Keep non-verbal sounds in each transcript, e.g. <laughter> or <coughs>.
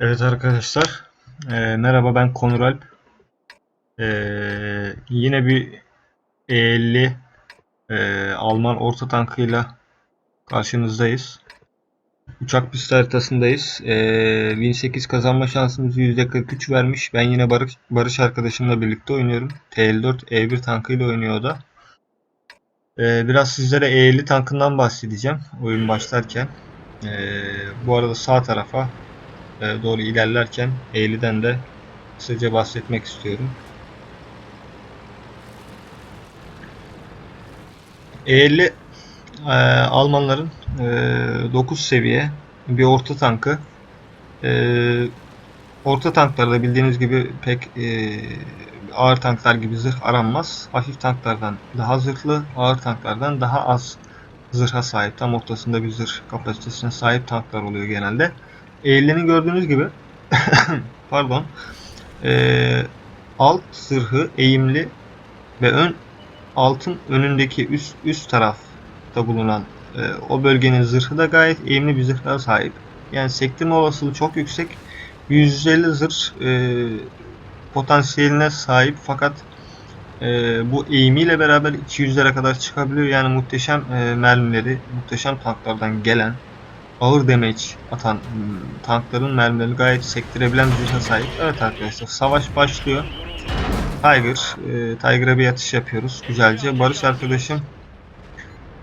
Evet arkadaşlar, eee, merhaba ben Konur Alp. Eee, yine bir E50 eee, Alman orta tankıyla karşınızdayız. Uçak pisti haritasındayız. Eee 1008 kazanma şansımızı %43 vermiş. Ben yine Barış, Barış arkadaşımla birlikte oynuyorum. TL4 E1 tankıyla oynuyor da. Eee, biraz sizlere E50 tankından bahsedeceğim oyun başlarken. Eee, bu arada sağ tarafa e, doğru ilerlerken Eğli'den de kısaca bahsetmek istiyorum. Eğli e, Almanların e, 9 seviye bir orta tankı. E, orta tanklarda bildiğiniz gibi pek e, ağır tanklar gibi zırh aranmaz. Hafif tanklardan daha zırhlı, ağır tanklardan daha az zırha sahip. Tam ortasında bir zırh kapasitesine sahip tanklar oluyor genelde. Eğlenin gördüğünüz gibi <coughs> pardon eee, alt zırhı eğimli ve ön altın önündeki üst üst tarafta bulunan eee, o bölgenin zırhı da gayet eğimli bir zırha sahip. Yani sektirme olasılığı çok yüksek. 150 zırh eee, potansiyeline sahip fakat eee, bu eğimiyle beraber 200'lere kadar çıkabiliyor. Yani muhteşem eee, mermileri, muhteşem tanklardan gelen ağır damage atan hmm, tankların mermilerini gayet sektirebilen bir zırha sahip. Evet arkadaşlar savaş başlıyor. Tiger, e, Tiger'a bir atış yapıyoruz güzelce. Barış arkadaşım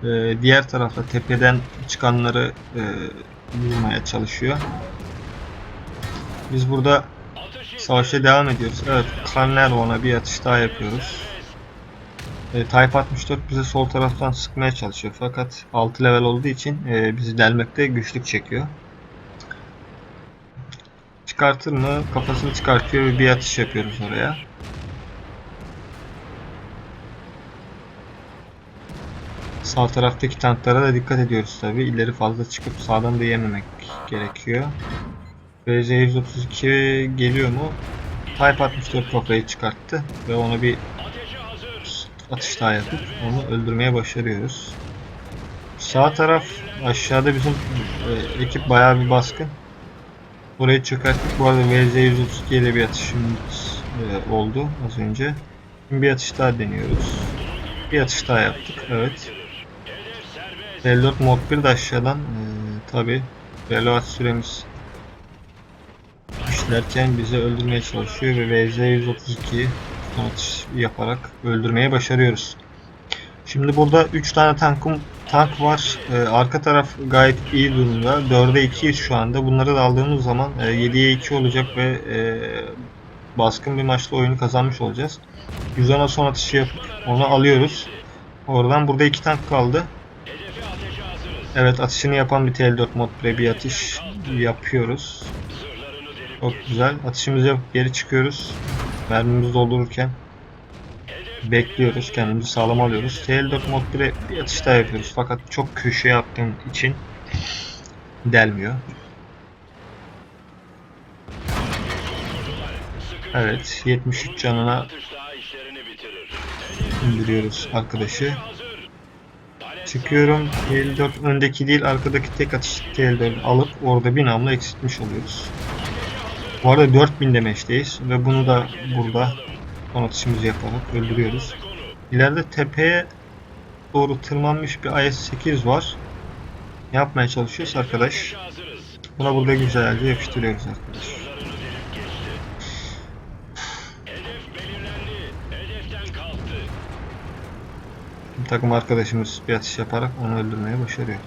e, diğer tarafta tepeden çıkanları e, vurmaya çalışıyor. Biz burada savaşa devam ediyoruz. Evet, Kranlervon'a bir atış daha yapıyoruz. E, Type 64 bize sol taraftan sıkmaya çalışıyor fakat 6 level olduğu için e, bizi delmekte güçlük çekiyor. Çıkartır mı? Kafasını çıkartıyor ve bir atış yapıyoruz oraya. Sağ taraftaki tanklara da dikkat ediyoruz tabi. İleri fazla çıkıp sağdan da yememek gerekiyor. BZ-132 geliyor mu? Type 64 kafayı çıkarttı ve ona bir atış daha yapıp onu öldürmeye başarıyoruz. Sağ taraf aşağıda bizim e, ekip bayağı bir baskın. Burayı çökerttik. Bu arada VZ-132 ile bir atışımız e, oldu az önce. Şimdi bir atış daha deniyoruz. Bir atış daha yaptık. Evet. L4 mod 1 de aşağıdan e, tabi reload süremiz işlerken bizi öldürmeye çalışıyor ve VZ-132'yi atış yaparak öldürmeye başarıyoruz. Şimdi burada 3 tane tankım tank var. Ee, arka taraf gayet iyi durumda. 4'e 2'yiz şu anda. Bunları da aldığımız zaman e, 7'ye 2 olacak ve e, baskın bir maçla oyunu kazanmış olacağız. 110'a son atışı yapıp onu alıyoruz. Oradan burada 2 tank kaldı. Evet atışını yapan bir TL4 mod pre bir atış yapıyoruz. Çok güzel. Atışımızı yapıp geri çıkıyoruz. Mermimizi doldururken bekliyoruz. Kendimizi sağlam alıyoruz. TL4 mod 1'e bir atış daha yapıyoruz. Fakat çok köşe yaptığım için delmiyor. Evet. 73 canına indiriyoruz arkadaşı. Çıkıyorum. TL4 öndeki değil arkadaki tek atış TL4 alıp orada bir namla eksiltmiş oluyoruz. Bu arada 4000 demeçteyiz ve bunu da burada son yaparak öldürüyoruz. İleride tepeye doğru tırmanmış bir IS-8 var. Yapmaya çalışıyoruz arkadaş? Buna burada güzelce yapıştırıyoruz arkadaş. Takım arkadaşımız bir atış yaparak onu öldürmeye başarıyor.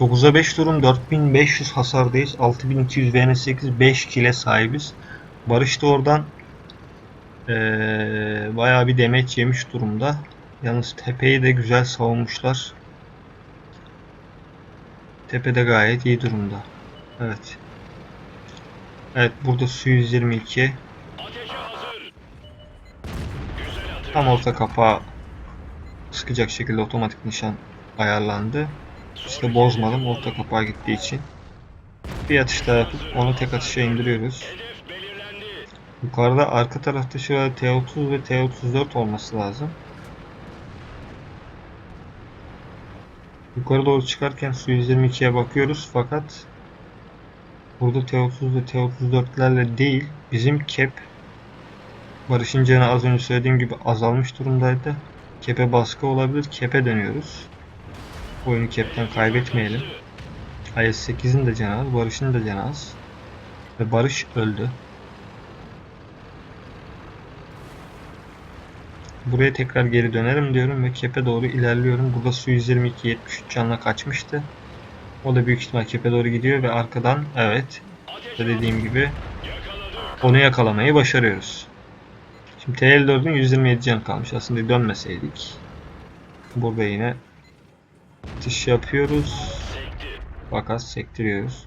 9'a 5 durum 4500 hasardayız. 6200 VN8 5 kile sahibiz. Barış da oradan ee, bayağı bir demeç yemiş durumda. Yalnız tepeyi de güzel savunmuşlar. Tepede gayet iyi durumda. Evet. Evet burada su 122. Tam orta kapağı sıkacak şekilde otomatik nişan ayarlandı. İşte bozmadım orta kapağı gittiği için. Bir atış daha yapıp onu tek atışa indiriyoruz. Yukarıda arka tarafta şurada T30 ve T34 olması lazım. Yukarı doğru çıkarken su 122'ye bakıyoruz fakat Burada T30 ve T34'lerle değil bizim kep Barış'ın canı az önce söylediğim gibi azalmış durumdaydı. Kepe baskı olabilir. Kepe dönüyoruz. Oyunu kepten kaybetmeyelim. IS-8'in de canı az. Barış'ın da canı az. Ve Barış öldü. Buraya tekrar geri dönerim diyorum ve kepe doğru ilerliyorum. Burada su 122 73 canla kaçmıştı. O da büyük ihtimal kepe doğru gidiyor ve arkadan evet dediğim gibi onu yakalamayı başarıyoruz. Şimdi TL4'ün 127 canı kalmış. Aslında dönmeseydik. Burada yine atış yapıyoruz. Fakat sektiriyoruz.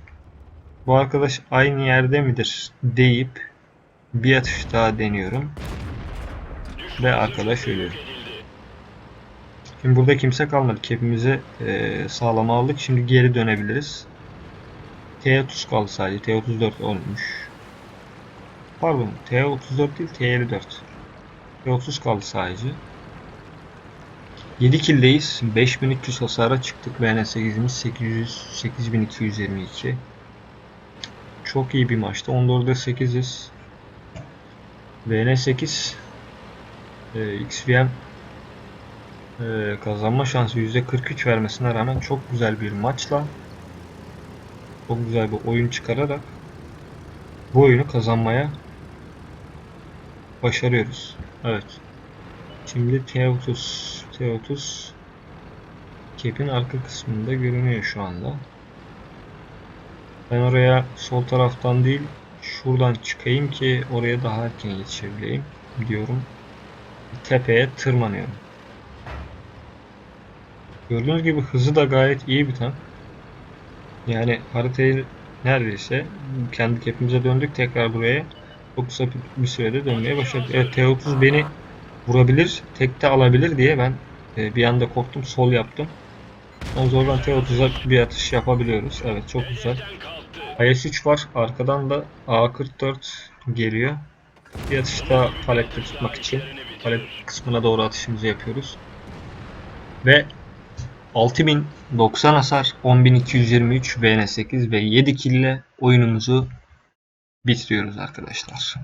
Bu arkadaş aynı yerde midir deyip bir atış daha deniyorum. Ve arkadaş ölüyor. Şimdi burada kimse kalmadı. Kepimizi e, sağlama aldık. Şimdi geri dönebiliriz. T30 kaldı sadece. T34 olmuş. Pardon. T34 değil T54. T30 kaldı sadece. 7 kill'deyiz. 5300 hasara çıktık. VN8'imiz 800 8222. Çok iyi bir maçtı. 14'de 8'iz. VN8 e, XVM e, kazanma şansı %43 vermesine rağmen çok güzel bir maçla çok güzel bir oyun çıkararak bu oyunu kazanmaya başarıyoruz. Evet. Şimdi T30 T30 kepin arka kısmında görünüyor şu anda. Ben oraya sol taraftan değil şuradan çıkayım ki oraya daha erken yetişebileyim diyorum. Tepeye tırmanıyorum. Gördüğünüz gibi hızı da gayet iyi bir tank. Yani haritayı neredeyse kendi kepimize döndük tekrar buraya. Çok kısa bir sürede dönmeye başladık. Evet T30 beni vurabilir, tekte alabilir diye ben e, bir anda korktum, sol yaptım. Ondan sonra T30'a bir atış yapabiliyoruz. Evet çok güzel. IS-3 var. Arkadan da A44 geliyor. Bir atış daha palette tutmak için palet kısmına doğru atışımızı yapıyoruz. Ve 6090 hasar, 10223 VN8 ve 7 kill ile oyunumuzu bitiriyoruz arkadaşlar.